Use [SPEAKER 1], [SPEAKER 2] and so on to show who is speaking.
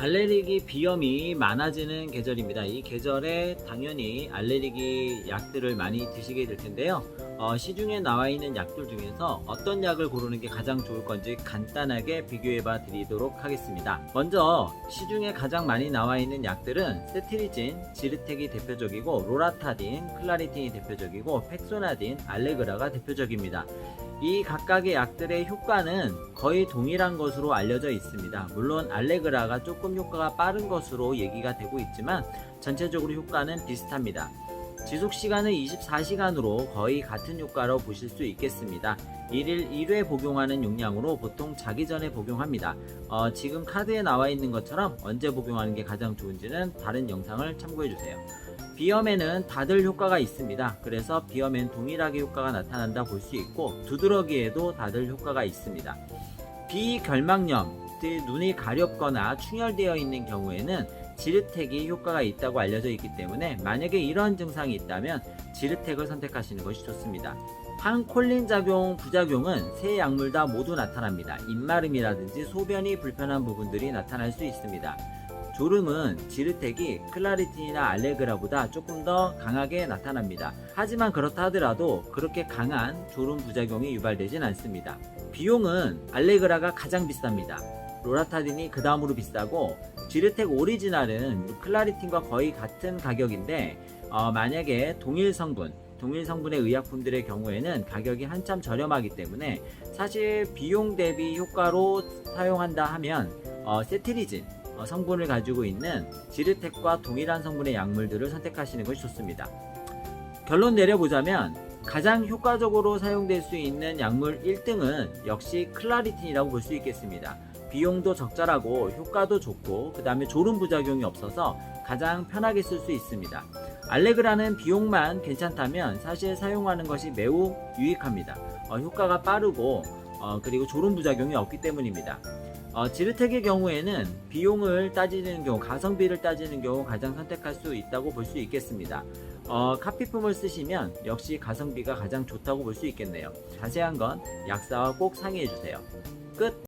[SPEAKER 1] 알레르기 비염이 많아지는 계절입니다. 이 계절에 당연히 알레르기 약들을 많이 드시게 될 텐데요. 어, 시중에 나와 있는 약들 중에서 어떤 약을 고르는 게 가장 좋을 건지 간단하게 비교해 봐 드리도록 하겠습니다. 먼저 시중에 가장 많이 나와 있는 약들은 세트리진, 지르텍이 대표적이고 로라타딘, 클라리틴이 대표적이고 팩소나딘, 알레그라가 대표적입니다. 이 각각의 약들의 효과는 거의 동일한 것으로 알려져 있습니다. 물론 알레그라가 조금 효과가 빠른 것으로 얘기가 되고 있지만 전체적으로 효과는 비슷합니다. 지속 시간은 24시간으로 거의 같은 효과로 보실 수 있겠습니다. 1일 1회 복용하는 용량으로 보통 자기 전에 복용합니다. 어, 지금 카드에 나와 있는 것처럼 언제 복용하는 게 가장 좋은지는 다른 영상을 참고해 주세요. 비염에는 다들 효과가 있습니다. 그래서 비염엔 동일하게 효과가 나타난다 볼 수 있고 두드러기에도 다들 효과가 있습니다. 비결막염, 즉 눈이 가렵거나 충혈되어 있는 경우에는 지르텍이 효과가 있다고 알려져 있기 때문에 만약에 이런 증상이 있다면 지르텍을 선택하시는 것이 좋습니다. 항콜린 작용, 부작용은 세 약물 다 모두 나타납니다. 입마름이라든지 소변이 불편한 부분들이 나타날 수 있습니다. 졸음은 지르텍이 클라리틴이나 알레그라보다 조금 더 강하게 나타납니다. 하지만 그렇다 하더라도 그렇게 강한 졸음 부작용이 유발되진 않습니다. 비용은 알레그라가 가장 비쌉니다. 로라타딘이 그 다음으로 비싸고 지르텍 오리지널은 클라리틴과 거의 같은 가격인데 어, 만약에 동일 성분 동일 성분의 의약품들의 경우에는 가격이 한참 저렴하기 때문에 사실 비용 대비 효과로 사용한다 하면 어, 세트리진 어, 성분을 가지고 있는 지르텍과 동일한 성분의 약물들을 선택하시는 것이 좋습니다. 결론 내려보자면 가장 효과적으로 사용될 수 있는 약물 1등은 역시 클라리틴이라고 볼 수 있겠습니다. 비용도 적절하고 효과도 좋고 그 다음에 졸음 부작용이 없어서 가장 편하게 쓸 수 있습니다. 알레그라는 비용만 괜찮다면 사실 사용하는 것이 매우 유익합니다. 어, 효과가 빠르고 어, 그리고 졸음 부작용이 없기 때문입니다. 어, 지르텍의 경우에는 비용을 따지는 경우, 가성비를 따지는 경우 가장 선택할 수 있다고 볼 수 있겠습니다. 어, 카피품을 쓰시면 역시 가성비가 가장 좋다고 볼 수 있겠네요. 자세한 건 약사와 꼭 상의해 주세요. 끝!